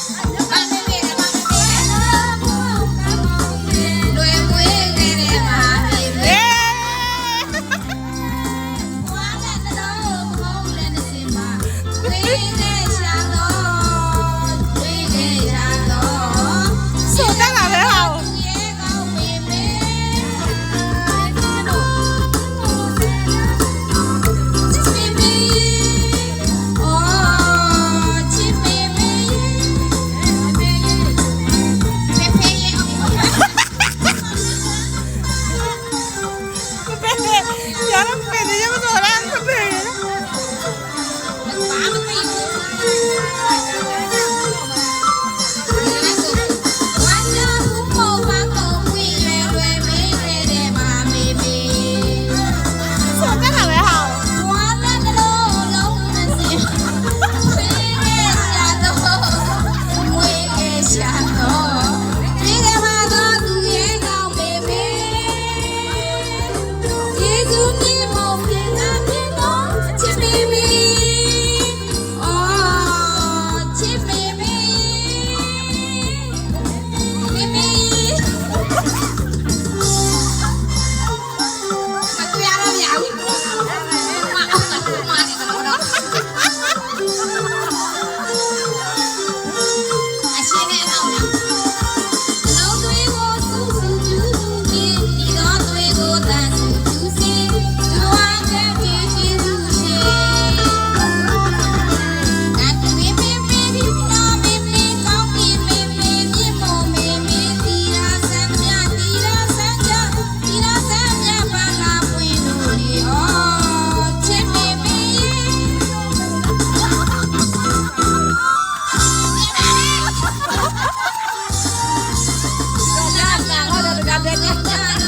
လွ Ah, ah, ah, ah, ah,